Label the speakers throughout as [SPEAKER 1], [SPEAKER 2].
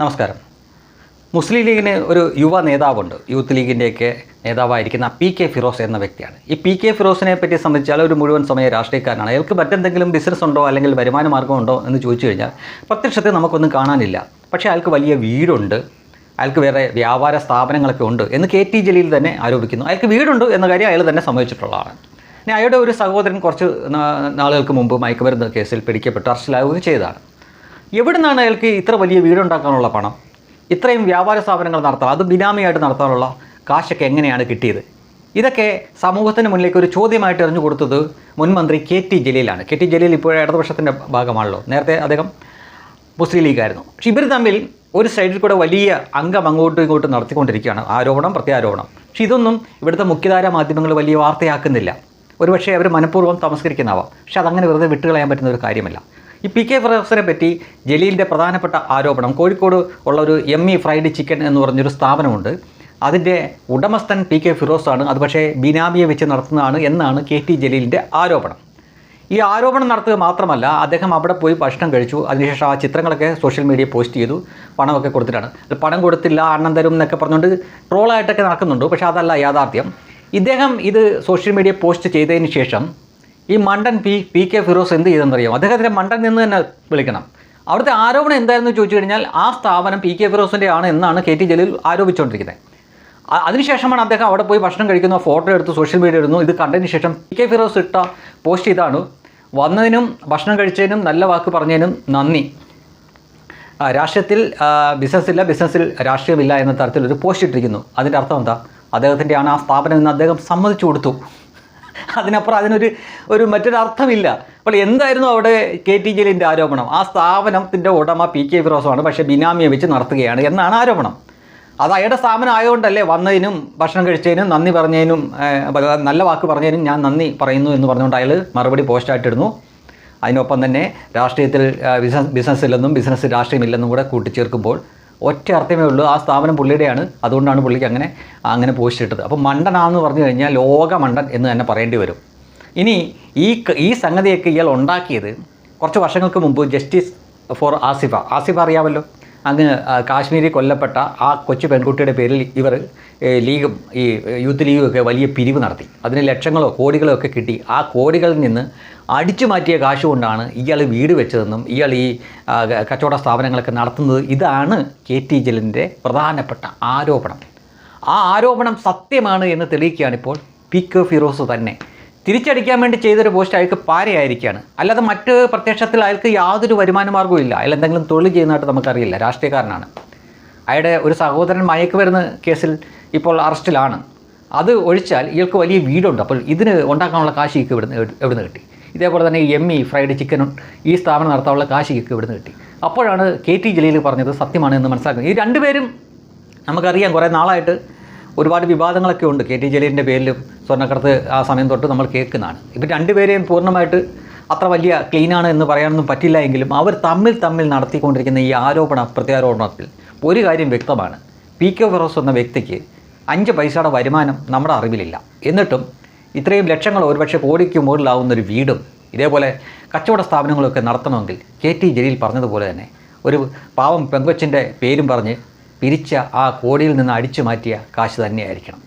[SPEAKER 1] നമസ്കാരം. മുസ്ലിം ലീഗിന് ഒരു യുവ നേതാവുണ്ട്. യൂത്ത് ലീഗിന്റെയൊക്കെ നേതാവായിരിക്കുന്ന പി കെ ഫിറോസ് എന്ന വ്യക്തിയാണ്. ഈ പി കെ ഫിറോസിനെ പറ്റി സംബന്ധിച്ചാൽ ഒരു മുഴുവൻ സമയ രാഷ്ട്രീയക്കാരനാണ്. അയാൾക്ക് മറ്റെന്തെങ്കിലും ബിസിനസ് ഉണ്ടോ അല്ലെങ്കിൽ വരുമാന മാർഗമുണ്ടോ എന്ന് ചോദിച്ചു കഴിഞ്ഞാൽ പ്രത്യക്ഷത്തിൽ നമുക്കൊന്നും കാണാനില്ല. പക്ഷേ അയാൾക്ക് വലിയ വീടുണ്ട്. അയാൾക്ക് വേറെ വ്യാപാര സ്ഥാപനങ്ങളൊക്കെ ഉണ്ട് എന്ന് കെ ടി ജലീൽ തന്നെ ആരോപിക്കുന്നു. അയാൾക്ക് വീടുണ്ട് എന്ന കാര്യം അയാൾ തന്നെ സമ്മതിച്ചിട്ടുള്ളതാണ് ഇനി അയാളുടെ ഒരു സഹോദരൻ കുറച്ച് നാളുകൾക്ക് മുമ്പ് മയക്കുമരുന്ന് കേസിൽ പിടിക്കപ്പെട്ട് അറസ്റ്റിലാവുകയും ചെയ്തതാണ്. എവിടെ നിന്നാണ് അയാൾക്ക് ഇത്ര വലിയ വീടുണ്ടാക്കാനുള്ള പണം? ഇത്രയും വ്യാപാര സ്ഥാപനങ്ങൾ നടത്താൻ അത് ബിനാമിയായിട്ട് നടത്താനുള്ള കാശൊക്കെ എങ്ങനെയാണ് കിട്ടിയത്? ഇതൊക്കെ സമൂഹത്തിന് മുന്നിലേക്ക് ഒരു ചോദ്യമായിട്ട് എറിഞ്ഞു കൊടുത്തത് മുൻമന്ത്രി കെ ടി ജലീലാണ്. കെ ടി ജലീൽ ഇപ്പോഴും ഇടതുപക്ഷത്തിന്റെ ഭാഗമാണല്ലോ. നേരത്തെ അദ്ദേഹം മുസ്ലിം ലീഗായിരുന്നു. പക്ഷേ ഇവർ തമ്മിൽ ഒരു സൈഡിൽ കൂടെ വലിയ അംഗം അങ്ങോട്ടും ഇങ്ങോട്ടും നടത്തിക്കൊണ്ടിരിക്കുകയാണ്. ആരോപണം പ്രത്യാരോപണം. പക്ഷെ ഇതൊന്നും ഇവിടുത്തെ മുഖ്യധാര മാധ്യമങ്ങൾ വലിയ വാർത്തയാക്കുന്നില്ല. ഒരുപക്ഷെ അവർ മനഃപൂർവം തമസ്കരിക്കുന്നതാവാം. പക്ഷേ അതങ്ങനെ വെറുതെ വിട്ടുകളയാൻ പറ്റുന്ന ഒരു കാര്യമല്ല. ഈ പി കെ ഫിറോസിനെ പറ്റി ജലീലിന്റെ പ്രധാനപ്പെട്ട ആരോപണം. കോഴിക്കോട് ഉള്ള ഒരു എം ഇ ഫ്രൈഡ് ചിക്കൻ എന്ന് പറഞ്ഞൊരു സ്ഥാപനമുണ്ട്. അതിന്റെ ഉടമസ്ഥൻ പി കെ ഫിറോസാണ് അത് പക്ഷേ ബിനാമിയെ വെച്ച് നടത്തുന്നതാണ് എന്നാണ് കെ ടി ജലീലിന്റെ ആരോപണം. ഈ ആരോപണം നടത്തുക മാത്രമല്ല അദ്ദേഹം അവിടെ പോയി ഭക്ഷണം കഴിച്ചു. അതിനുശേഷം ആ ചിത്രങ്ങളൊക്കെ സോഷ്യൽ മീഡിയ പോസ്റ്റ് ചെയ്തു. പണമൊക്കെ കൊടുത്തിട്ടാണ്. പണം കൊടുത്തില്ല അണ്ണം തരും എന്നൊക്കെ പറഞ്ഞുകൊണ്ട് ട്രോളായിട്ടൊക്കെ നടക്കുന്നുണ്ട്. പക്ഷേ അതല്ല യാഥാർത്ഥ്യം. ഇദ്ദേഹം ഇത് സോഷ്യൽ മീഡിയ പോസ്റ്റ് ചെയ്തതിന് ശേഷം ഈ മണ്ടൻ പി പി കെ ഫിറോസ് എന്ത് ചെയ്തെന്നറിയാം? അദ്ദേഹത്തിന്റെ മണ്ടൻ നിന്ന് തന്നെ വിളിക്കണം. അവിടുത്തെ ആരോപണം എന്തായിരുന്നു ചോദിച്ചു കഴിഞ്ഞാൽ ആ സ്ഥാപനം പി കെ ഫിറോസിന്റെ ആണ് എന്നാണ് കെ ടി ജലീൽ ആരോപിച്ചുകൊണ്ടിരിക്കുന്നത് അതിനുശേഷമാണ് അദ്ദേഹം അവിടെ പോയി ഭക്ഷണം കഴിക്കുന്ന ഫോട്ടോ എടുത്ത് സോഷ്യൽ മീഡിയ ഇടുന്നു. ഇത് കണ്ടതിന് ശേഷം പി കെ ഫിറോസ് ഇട്ട പോസ്റ്റ് ഇതാണ്. വന്നതിനും ഭക്ഷണം കഴിച്ചതിനും നല്ല വാക്ക് പറഞ്ഞതിനും നന്ദി. രാഷ്ട്രീയത്തിൽ ബിസിനസ്സില്ല ബിസിനസ്സിൽ രാഷ്ട്രീയമില്ല എന്ന തരത്തിലൊരു പോസ്റ്റ് ഇട്ടിരിക്കുന്നു. അതിന്റെ അർത്ഥം എന്താ? അദ്ദേഹത്തിന്റെയാണ് ആ സ്ഥാപനം എന്ന് അദ്ദേഹം സമ്മതിച്ചു കൊടുത്തു. അതിനപ്പുറം അതിനൊരു ഒരു മറ്റൊരു അർത്ഥമില്ല അപ്പോൾ എന്തായിരുന്നു അവിടെ കെ ടി ജലീലിന്റെ ആരോപണം? ആ സ്ഥാപനത്തിന്റെ ഉടമ പി കെ ഫിറോസുമാണ് പക്ഷേ ബിനാമിയെ വെച്ച് നടത്തുകയാണ് എന്നാണ് ആരോപണം. അത് അയാളുടെ സ്ഥാപനം ആയതുകൊണ്ടല്ലേ വന്നതിനും ഭക്ഷണം കഴിച്ചതിനും നന്ദി പറഞ്ഞതിനും നല്ല വാക്ക് പറഞ്ഞതിനും ഞാൻ നന്ദി പറയുന്നു എന്ന് പറഞ്ഞുകൊണ്ട് അയാൾ മറുപടി പോസ്റ്റായിട്ടിടുന്നു അതിനൊപ്പം തന്നെ രാഷ്ട്രീയത്തിൽ ബിസിനസ് ബിസിനസ്സില്ലെന്നും ബിസിനസ് രാഷ്ട്രീയമില്ലെന്നും കൂടെ കൂട്ടിച്ചേർക്കുമ്പോൾ ഒറ്റ അർത്ഥമേ ഉള്ളൂ. ആ സ്ഥാപനം പുള്ളിയുടെയാണ്. അതുകൊണ്ടാണ് പുള്ളിക്ക് അങ്ങനെ അങ്ങനെ പോസ്റ്റ് ഇട്ടത്. അപ്പോൾ മണ്ടനാണെന്ന് പറഞ്ഞു കഴിഞ്ഞാൽ ലോക മണ്ടൻ എന്ന് തന്നെ പറയേണ്ടി വരും. ഇനി ഈ ഈ സംഗതിയൊക്കെ ഇയാൾ ഉണ്ടാക്കിയത് കുറച്ച് വർഷങ്ങൾക്ക് മുമ്പ് ജസ്റ്റിസ് ഫോർ ആസിഫ. ആസിഫ അറിയാമല്ലോ? അങ്ങ് ആ, കാശ്മീരിൽ കൊല്ലപ്പെട്ട ആ കൊച്ചു പെൺകുട്ടിയുടെ പേരിൽ ഇവർ ലീഗും ഈ യൂത്ത് ലീഗുമൊക്കെ വലിയ പിരിവ് നടത്തി. അതിന് ലക്ഷങ്ങളോ കോടികളോ ഒക്കെ കിട്ടി. ആ കോടികളിൽ നിന്ന് അടിച്ചു മാറ്റിയ കാശ് കൊണ്ടാണ് ഇയാൾ വീട് വെച്ചതെന്നും ഇയാൾ ഈ കച്ചവട സ്ഥാപനങ്ങളൊക്കെ നടത്തുന്നത്. ഇതാണ് കെ ടി ജലിന്റെ പ്രധാനപ്പെട്ട ആരോപണം. ആ ആരോപണം സത്യമാണ് എന്ന് തെളിയിക്കുകയാണിപ്പോൾ പി കെ ഫിറോസ് തന്നെ. തിരിച്ചടിക്കാൻ വേണ്ടി ചെയ്തൊരു പോസ്റ്റ് അയാൾക്ക് പാരയായിരിക്കുകയാണ്. അല്ലാതെ മറ്റ് പ്രത്യക്ഷത്തിൽ അയാൾക്ക് യാതൊരു വരുമാന മാർഗവും ഇല്ല. അയാൾ എന്തെങ്കിലും തൊഴിൽ ചെയ്യുന്നതായിട്ട് നമുക്കറിയില്ല. രാഷ്ട്രീയക്കാരനാണ്. അയാളുടെ ഒരു സഹോദരൻ മയക്ക് വരുന്ന കേസിൽ ഇപ്പോൾ അറസ്റ്റിലാണ്. അത് ഒഴിച്ചാൽ ഇയാൾക്ക് വലിയ വീടുണ്ട്. അപ്പോൾ ഇതിന് ഉണ്ടാക്കാനുള്ള കാശ് ഇക്ക് ഇവിടുന്ന് എവിടുന്ന് കിട്ടി? ഇതേപോലെ തന്നെ എം ഇ ഫ്രൈഡ് ചിക്കനും ഈ സ്ഥാപനം നടത്താനുള്ള കാശ് ഇക്ക് ഇവിടുന്ന് കിട്ടി. അപ്പോഴാണ് കെ ടി ജലീൽ പറഞ്ഞത് സത്യമാണ് എന്ന് മനസ്സിലാക്കുന്നത്. ഈ രണ്ടുപേരും നമുക്കറിയാം കുറേ നാളായിട്ട് ഒരുപാട് വിവാദങ്ങളൊക്കെ ഉണ്ട്. കെ ടി ജലീലിന്റെ പേരിലും സ്വർണക്കടത്ത് ആ സമയം തൊട്ട് നമ്മൾ കേൾക്കുന്നതാണ്. ഇപ്പം രണ്ടുപേരെയും പൂർണമായിട്ട് അത്ര വലിയ ക്ലീനാണ് എന്ന് പറയാനൊന്നും പറ്റില്ല എങ്കിലും അവർ തമ്മിൽ തമ്മിൽ നടത്തിക്കൊണ്ടിരിക്കുന്ന ഈ ആരോപണ പ്രത്യാരോപണത്തിൽ ഒരു കാര്യം വ്യക്തമാണ്. പി കെ ഫിറോസ് എന്ന വ്യക്തിക്ക് അഞ്ച് പൈസയുടെ വരുമാനം നമ്മുടെ അറിവിലില്ല. എന്നിട്ടും ഇത്രയും ലക്ഷങ്ങൾ ഒരുപക്ഷെ കോടിക്ക് മുകളിലാവുന്ന ഒരു വീടും ഇതേപോലെ കച്ചവട സ്ഥാപനങ്ങളൊക്കെ നടത്തണമെങ്കിൽ കെ ടി ജലീൽ പറഞ്ഞതുപോലെ തന്നെ ഒരു പാവം പെങ്കൊച്ചിന്റെ പേരും പറഞ്ഞ് പിരിച്ച ആ കോടിയിൽ നിന്ന് അടിച്ചു മാറ്റിയ കാശ് തന്നെയായിരിക്കണം.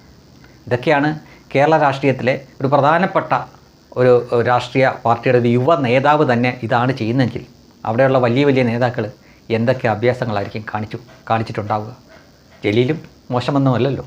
[SPEAKER 1] ഇതൊക്കെയാണ് കേരള രാഷ്ട്രീയത്തിലെ ഒരു പ്രധാനപ്പെട്ട ഒരു രാഷ്ട്രീയ പാർട്ടിയുടെ ഒരു യുവ നേതാവ് തന്നെ ഇതാണ് ചെയ്യുന്നതെങ്കിൽ അവിടെയുള്ള വലിയ വലിയ നേതാക്കൾ എന്തൊക്കെ അഭ്യാസങ്ങളായിരിക്കും കാണിച്ചു കാണിച്ചിട്ടുണ്ടാവുക? ജലീലും മോശമൊന്നുമല്ലല്ലോ